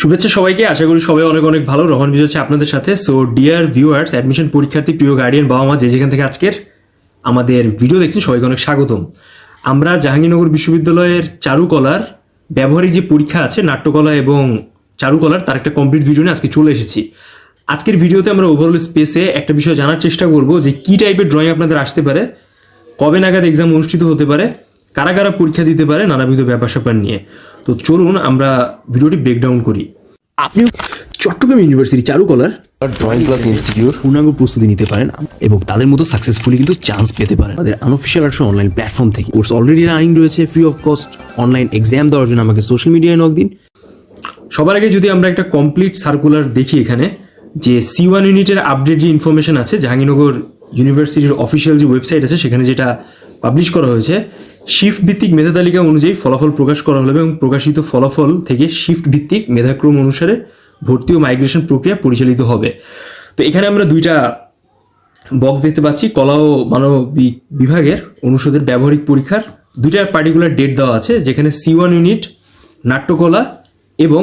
শুভেচ্ছা সবাইকে, আশা করি সবাই অনেক অনেক ভালো। রহমান বিজয় হচ্ছে আপনাদের সাথে। সো ডিয়ার ভিউয়ার্স অ্যাডমিশন পরীক্ষার্থী, প্রিয় গার্ডিয়ান বাবা মা যে যেখান থেকে আজকের আমাদের ভিডিও দেখছেন, সবাইকে অনেক স্বাগতম। আমরা জাহাঙ্গীরনগর বিশ্ববিদ্যালয়ের চারুকলার ব্যবহারিক যে পরীক্ষা আছে, নাট্যকলা এবং চারুকলার, তার একটা কমপ্লিট ভিডিও নিয়ে আজকে চলে এসেছি। আজকের ভিডিওতে আমরা ওভারঅল স্পেসে একটা বিষয় জানার চেষ্টা করব যে, কী টাইপের ড্রয়িং আপনাদের আসতে পারে, কবে নাগাদ এক্সাম অনুষ্ঠিত হতে পারে, কারা কারা পরীক্ষা দিতে পারে, নানাবিধ ব্যাপার স্যাপার নিয়ে। তো চলুন আমরা ভিডিওটি ব্রেকডাউন করি। আপনিও চট্টগ্রাম ইউনিভার্সিটি চারুকলার ড্রয়িং ক্লাস এমসিকিউর পূর্ণাঙ্গ প্রস্তুতি নিতে পারেন এবং তাদের মতো সাকসেসফুলি কিন্তু চান্স পেতে পারেন। আমাদের আনঅফিসিয়াল আর্টস অনলাইন প্ল্যাটফর্ম থেকে। কোর্স অলরেডি রানিং রয়েছে free of cost online exam দেওয়ার জন্য আমাকে সোশ্যাল মিডিয়ায় নক দিন। সবার আগে যদি আমরা একটা কমপ্লিট সার্কুলার দেখি এখানে যে সি ওয়ান ইউনিটের আপডেট যে ইনফরমেশন আছে জাহাঙ্গীরনগর ইউনিভার্সিটির অফিসিয়াল যে ওয়েবসাইট আছে সেখানে যেটা পাবলিশ করা হয়েছে শিফট ভিত্তিক মেধা তালিকা অনুযায়ী ফলাফল প্রকাশ করা হলো এবং প্রকাশিত ফলাফল থেকে শিফট ভিত্তিক মেধাক্রম অনুসারে ভর্তি ও মাইগ্রেশন প্রক্রিয়া পরিচালিত হবে। তো এখানে আমরা দুইটা বক্স দেখতে পাচ্ছি, কলা ও মানবিক বিভাগের অনুষদের ব্যবহারিক পরীক্ষার। দুইটা পার্টিকুলার ডেট দেওয়া আছে, যেখানে সি ওয়ান ইউনিট নাট্যকলা এবং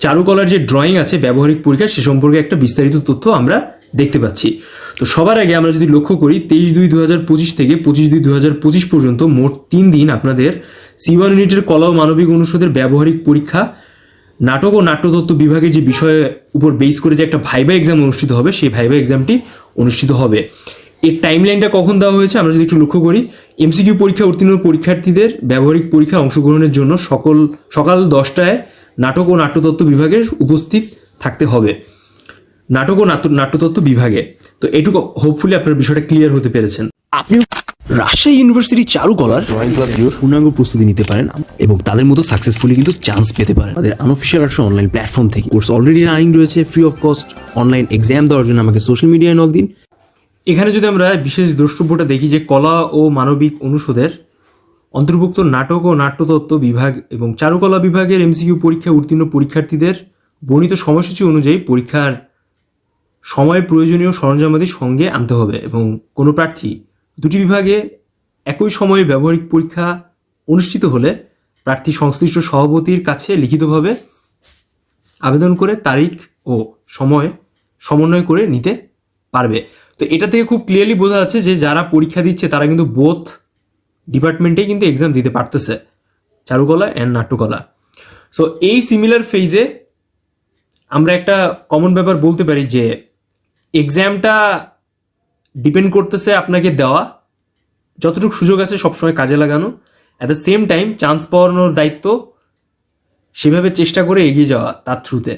চারুকলার যে ড্রয়িং আছে, ব্যবহারিক পরীক্ষা, সে সম্পর্কে একটা বিস্তারিত তথ্য আমরা দেখতে পাচ্ছি। তো সবার আগে আমরা যদি লক্ষ্য করি, তেইশ দুই দু হাজার পঁচিশ থেকে পঁচিশ দুই দু হাজার পঁচিশ পর্যন্ত মোট তিন দিন আপনাদের সি ওয়ান ইউনিটের কলা ও মানবিক অনুষদের ব্যবহারিক পরীক্ষা, নাটক ও নাট্যতত্ত্ব বিভাগের যে বিষয়ের উপর বেস করে যে একটা ভাইবা এক্সাম অনুষ্ঠিত হবে, সেই ভাইবা এক্সামটি অনুষ্ঠিত হবে। এর টাইমলাইনটা কখন দেওয়া হয়েছে আমরা যদি একটু লক্ষ্য করি এমসিকিউ পরীক্ষা উত্তীর্ণ পরীক্ষার্থীদের ব্যবহারিক পরীক্ষায় অংশগ্রহণের জন্য সকল, সকাল দশটায় নাটক ও নাট্যতত্ত্ব বিভাগের উপস্থিত থাকতে হবে। নাটক ও নাট্য নাট্যতত্ত্ব বিভাগে। তো এটুকু হোপফুলি আপনার বিষয়টা ক্লিয়ার হতে পেরেছেন। আপনি রাজশাহী ইউনিভার্সিটি চারুকলার ড্রয়িং ক্লাস পূর্ণাঙ্গ প্রস্তুতি নিতে পারেন এবং তাদের মতো সাকসেসফুলি কিন্তু চান্স পেতে পারেন। আমাদের আনঅফিসিয়াল আর্টস অনলাইন প্ল্যাটফর্ম থেকে। কোর্স অলরেডি রানিং রয়েছে free of cost online exam দেওয়ার জন্য আমাকে সোশ্যাল মিডিয়ায় নক দিন। এখানে যদি আমরা বিশেষ দ্রষ্টব্যটা দেখি যে কলা ও মানবিক অনুষদের অন্তর্ভুক্ত নাটক ও নাট্যতত্ত্ব বিভাগ এবং চারুকলা বিভাগের এমসিকিউ পরীক্ষায় উত্তীর্ণ পরীক্ষার্থীদের বর্ণিত সময়সূচি অনুযায়ী পরীক্ষার সময় প্রয়োজনীয় সরঞ্জামাদি সঙ্গে আনতে হবে এবং কোনো প্রার্থী দুটি বিভাগে একই সময়ে ব্যবহারিক পরীক্ষা অনুষ্ঠিত হলে প্রার্থী সংশ্লিষ্ট সভাপতির কাছে লিখিতভাবে আবেদন করে তারিখ ও সময় সমন্বয় করে নিতে পারবে। তো এটা থেকে খুব ক্লিয়ারলি বোঝা যাচ্ছে যে যারা পরীক্ষা দিচ্ছে তারা কিন্তু বোথ ডিপার্টমেন্টেই কিন্তু এক্সাম দিতে পারতেছে, চারুকলা অ্যান্ড নাট্যকলা। সো এই সিমিলার ফেজে আমরা একটা কমন ব্যাপার বলতে পারি যে এক্সামটা ডিপেন্ড করতেছে আপনাকে দেওয়া। যতটুকু সুযোগ আছে সবসময় কাজে লাগানো। At the same time chance পাওয়ানোর দায়িত্ব সেভাবে চেষ্টা করে এগিয়ে যাওয়া তার থ্রুতে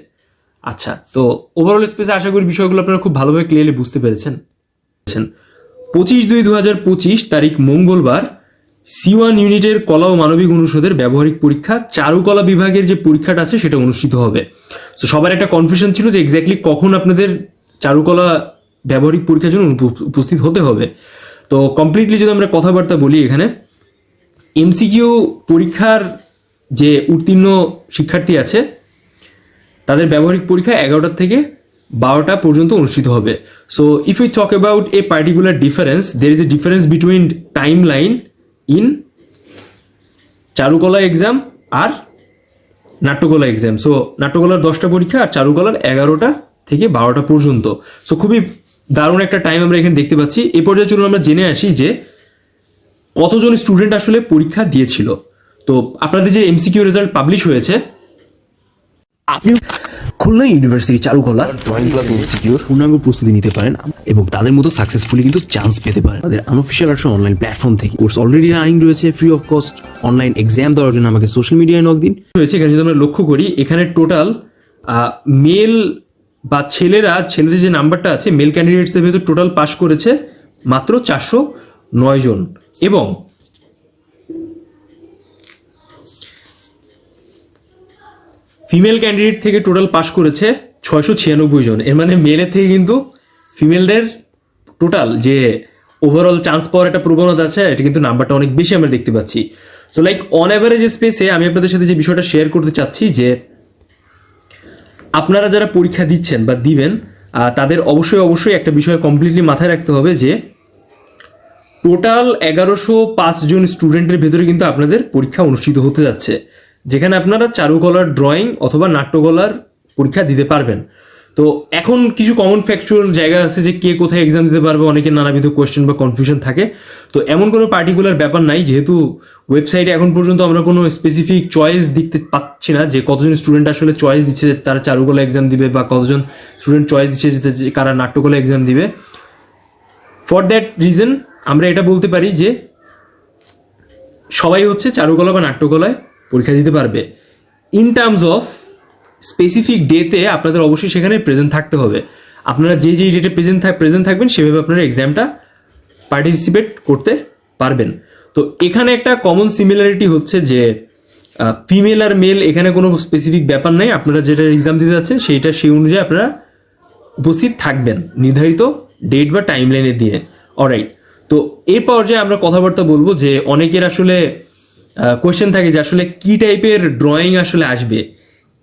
আচ্ছা তো ওভারঅল স্পেসে আশা করি বিষয়গুলো আপনারা খুব ভালোভাবে ক্লিয়ারলি বুঝতে পেরেছেন। পঁচিশ দুই দু হাজার পঁচিশ তারিখ মঙ্গলবার সি ওয়ান ইউনিটের কলা ও মানবিক অনুষদের ব্যবহারিক পরীক্ষা, চারুকলা বিভাগের যে পরীক্ষাটা আছে সেটা অনুষ্ঠিত হবে। তো সবার একটা কনফিউশন ছিল যে এক্স্যাক্টলি কখন আপনাদের চারুকলা ব্যবহারিক পরীক্ষার জন্য উপ- উপস্থিত হতে হবে। তো কমপ্লিটলি যদি আমরা কথাবার্তা বলি এখানে এমসিকিউ পরীক্ষার যে উত্তীর্ণ শিক্ষার্থী আছে, তাদের ব্যবহারিক পরীক্ষা এগারোটা থেকে বারোটা পর্যন্ত অনুষ্ঠিত হবে। So if you talk about a particular difference there is a difference between timeline in চারুকলা এক্সাম আর নাট্যকলা এক্সাম সো নাট্যকলার দশটা পরীক্ষা আর চারুকলার এগারোটা থেকে বারোটা পর্যন্ত। সো খুবই দারুণ একটা টাইম আমরা এখানে দেখতে পাচ্ছি। এ পর্যায়ে চলুন আমরা জেনে আসি যে কতজন স্টুডেন্ট আসলে পরীক্ষা দিয়েছিল। তো আপনাদের যে এমসিকিউ রেজাল্ট পাবলিশ হয়েছে আপনিও খুলনা ইউনিভার্সিটি চারুকলার ড্রয়িং ক্লাস এমসিকিউর পূর্ণাঙ্গ প্রস্তুতি নিতে পারেন এবং তাদের মতো সাকসেসফুলি কিন্তু চান্স পেতে পারেন। আমাদের আনঅফিসিয়াল আর্টস অনলাইন প্ল্যাটফর্ম থেকে কোর্স অলরেডি রানিং রয়েছে free of cost online exam দেওয়ার জন্য আমাকে সোশ্যাল মিডিয়ায় নক দিন। হয়েছে এখানে যদি আমরা লক্ষ্য করি এখানে টোটাল মেল বা ছেলেরা, ছেলেদের যে নাম্বারটা আছে মেল ক্যান্ডিডেটসের ভেতর টোটাল পাস করেছে মাত্র চারশো নয় জন। এবং ফিমেল ক্যান্ডিডেট থেকে টোটাল পাস করেছে ছয়শো ছিয়ানব্বই জন। এর মানে মেলের থেকে কিন্তু ফিমেলদের টোটাল যে ওভারঅল চান্স পাওয়ার একটা প্রবণতা আছে, এটা কিন্তু নাম্বারটা অনেক বেশি আমরা দেখতে পাচ্ছি। সো লাইক অন অ্যাভারেজ স্পেসে আমি আপনাদের সাথে যে বিষয়টা শেয়ার করতে চাচ্ছি যে আপনারা যারা পরীক্ষা দিচ্ছেন বা দিবেন তাদের অবশ্যই অবশ্যই একটা বিষয় কমপ্লিটলি মাথায় রাখতে হবে যে টোটাল এগারোশো জন স্টুডেন্টের ভেতরে কিন্তু আপনাদের পরীক্ষা অনুষ্ঠিত হতে যাচ্ছে। যেখানে আপনারা চারুকলার ড্রয়িং অথবা নাট্যকলার পরীক্ষা দিতে পারবেন। তো এখন কিছু কমন ফ্যাকচুয়াল জায়গা আছে যে কে কোথায় এক্সাম দিতে পারবে, অনেকের নানাবিধ কোয়েশ্চেন বা কনফিউশন থাকে। তো এমন কোনো পার্টিকুলার ব্যাপার নাই, যেহেতু ওয়েবসাইটে এখন পর্যন্ত আমরা কোনো স্পেসিফিক চয়েস দেখতে পাচ্ছি না, যে কতজন স্টুডেন্ট আসলে চয়েস দিচ্ছে যে তারা চারুকলা এক্সাম দিবে বা কতজন স্টুডেন্ট চয়েস দিচ্ছে যে কারা নাট্যকলা এক্সাম দিবে। ফর দ্যাট রিজন আমরা এটা বলতে পারি যে সবাই হচ্ছে চারুকলা বা নাট্যকলায় পরীক্ষা দিতে পারবে। ইন টার্মস অফ স্পেসিফিক ডেতে আপনাদের অবশ্যই সেখানে প্রেজেন্ট থাকতে হবে। আপনারা যে যে ডেটে প্রেজেন্ট থাক প্রেজেন্ট থাকবেন, সেভাবে আপনারা এক্সামটা পার্টিসিপেট করতে পারবেন। তো এখানে একটা কমন সিমিলারিটি হচ্ছে যে ফিমেল আর মেল এখানে কোনো স্পেসিফিক ব্যাপার নাই। আপনারা যেটা এক্সাম দিতে যাচ্ছেন, সেইটা সেই অনুযায়ী আপনারা উপস্থিত থাকবেন নির্ধারিত ডেট বা টাইম লাইনে দিয়ে। অলরাইট তো এই পর্যায়ে আমরা কথাবার্তা বলব যে, অনেকের আসলে কোয়েশ্চেন থাকে যে আসলে কি টাইপের ড্রয়িং আসলে আসবে।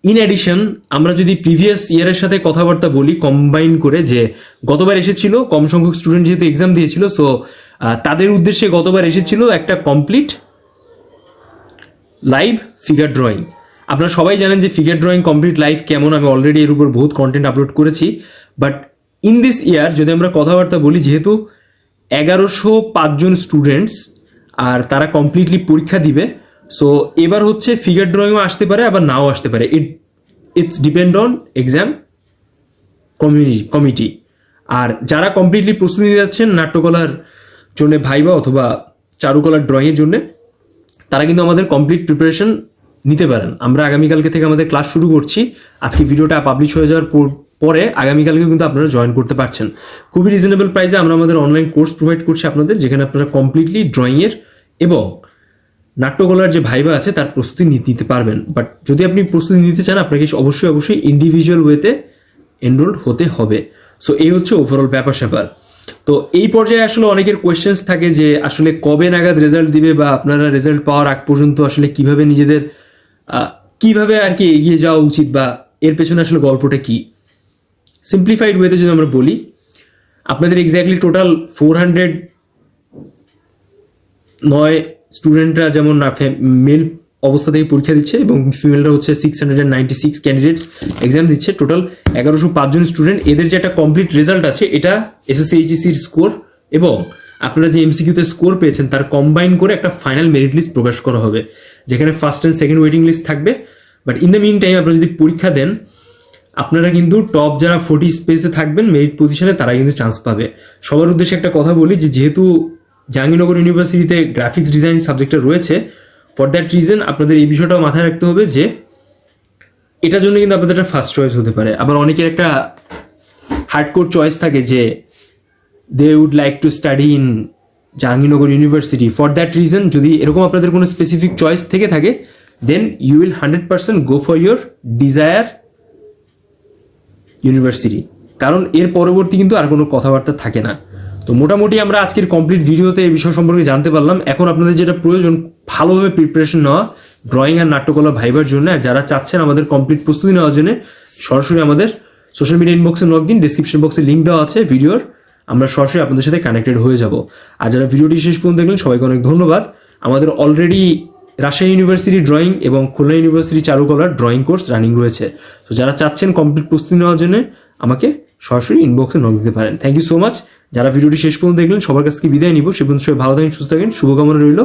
ইন অ্যাডিশন আমরা যদি প্রিভিয়াস ইয়ারের সাথে কথাবার্তা বলি কম্বাইন করে যে গতবার এসেছিল, কম সংখ্যক স্টুডেন্ট যেহেতু এক্সাম দিয়েছিল সো তাদের উদ্দেশ্যে গতবার এসেছিল একটা কমপ্লিট লাইভ ফিগার ড্রয়িং আপনারা সবাই জানেন যে ফিগার ড্রয়িং কমপ্লিট লাইভ কেমন, আমি অলরেডি এর উপর বহুত কন্টেন্ট আপলোড করেছি বাট ইন দিস ইয়ার যদি আমরা কথাবার্তা বলি, যেহেতু এগারোশো পাঁচজন স্টুডেন্টস আর তারা কমপ্লিটলি পরীক্ষা দিবে সো এবার হচ্ছে ফিগার ড্রয়িংও আসতে পারে, আবার নাও আসতে পারে। It it's depend on exam community committee আর যারা কমপ্লিটলি প্রস্তুতি নিতে যাচ্ছেন নাট্যকলার জন্য ভাইবা অথবা চারুকলার ড্রয়িংয়ের জন্য, তারা কিন্তু আমাদের কমপ্লিট প্রিপারেশন নিতে পারেন। আমরা আগামীকালকে থেকে আমাদের ক্লাস শুরু করছি। আজকে ভিডিওটা পাবলিশ হয়ে যাওয়ার পর- আগামীকালকে কিন্তু আপনারা জয়েন করতে পারছেন। খুবই রিজনেবল প্রাইসে আমরা আমাদের অনলাইন কোর্স প্রোভাইড করছি আপনাদের, যেখানে আপনারা কমপ্লিটলি ড্রয়িংয়ের এবং নাট্যকলার যে ভাইবা আছে, তার প্রস্তুতি নিতে পারবেন। বাট যদি আপনি প্রস্তুতি নিতে চান, আপনাকে অবশ্যই অবশ্যই ইন্ডিভিজুয়াল ওয়েতে এনরোল্ড হতে হবে। সো এই হচ্ছে ওভারঅল ব্যাপার স্যাপার। তো, এই পর্যায়ে আসলে অনেকের কোয়েশ্চেন্স থাকে যে, আসলে কবে নাগাদ রেজাল্ট দিবে বা আপনারা রেজাল্ট পাওয়ার আগ পর্যন্ত আসলে কীভাবে নিজেদের কীভাবে আর কি এগিয়ে যাওয়া উচিত বা এর পেছনে আসলে গল্পটা কি? সিম্পলিফাইড ওয়েতে যদি আমরা বলি, আপনাদের এক্স্যাক্টলি টোটাল ফোর হান্ড্রেড নয় স্টুডেন্টরা যেমন মেল অবস্থা থেকে পরীক্ষা দিচ্ছে এবং ফিমেলরা হচ্ছে six hundred ninety six candidates exam দিচ্ছে। টোটাল এগারোশো পাঁচজন স্টুডেন্ট এদের যে একটা কমপ্লিট রেজাল্ট আছে, এটা এসএসসিএইচএসির স্কোর এবং আপনারা যে এমসিকিউতে স্কোর পেয়েছেন, তার কম্বাইন করে একটা ফাইনাল মেরিট লিস্ট প্রকাশ করা হবে, যেখানে first and second waiting list থাকবে। But in the mean time আপনারা যদি পরীক্ষা দেন, আপনারা কিন্তু টপ যারা ফোর্টি স্পেসে থাকবেন মেরিট পজিশনে তারা কিন্তু চান্স পাবে। সবার উদ্দেশ্যে একটা কথা বলি যে, যেহেতু জাহাঙ্গীরনগর ইউনিভার্সিটিতে গ্রাফিক্স ডিজাইন সাবজেক্টটা রয়েছে। ফর দ্যাট রিজন আপনাদের এই বিষয়টাও মাথায় রাখতে হবে যে, এটার জন্য কিন্তু আপনাদের একটা ফার্স্ট চয়েস হতে পারে। আবার অনেকের একটা হার্ডকোর চয়েস থাকে যে they would like to study in Jahangirnagar university for that reason যদি এরকম আপনাদের কোনো স্পেসিফিক চয়েস থেকে থাকে then you will hundred percent go for your desire university কারণ এর পরবর্তী কিন্তু আর কোনো কথাবার্তা থাকে না। তো মোটামুটি আমরা আজকের কমপ্লিট ভিডিওতে এই বিষয় সম্পর্কে জানতে পারলাম। এখন আপনাদের যেটা প্রয়োজন, ভালোভাবে প্রিপারেশন নেওয়া ড্রয়িং আর নাট্যকলা ভাইবার জন্য। আর যারা চাচ্ছেন আমাদের কমপ্লিট প্রস্তুতি নেওয়ার জন্য, সরাসরি আমাদের সোশ্যাল মিডিয়া ইনবক্সে লগ দিন ডিসক্রিপশন বক্সে লিঙ্ক দেওয়া আছে ভিডিওর আমরা সরাসরি আপনাদের সাথে কানেক্টেড হয়ে যাব। আর যারা ভিডিওটি শেষ পর্যন্ত দেখলেন, সবাইকে অনেক ধন্যবাদ। আমাদের অলরেডি রাজশাহী ইউনিভার্সিটি ড্রয়িং এবং খুলনা ইউনিভার্সিটি চারুকলার ড্রয়িং কোর্স রানিং রয়েছে। তো যারা চাচ্ছেন কমপ্লিট প্রস্তুতি নেওয়ার জন্য, আমাকে সরাসরি ইনবক্সে নক দিতে পারেন। থ্যাংক ইউ সো মাচ যারা ভিডিওটি শেষ পর্যন্ত দেখলেন, সবার কাছ থেকে বিদায় নিব। সে পর্যন্ত সবাই ভালো থাকেন, সুস্থ থাকেন। শুভকামনা রইল।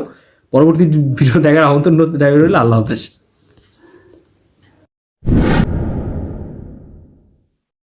পরবর্তী ভিডিও দেখার আমন্ত্রণ রইল। আল্লাহ হাফেজ।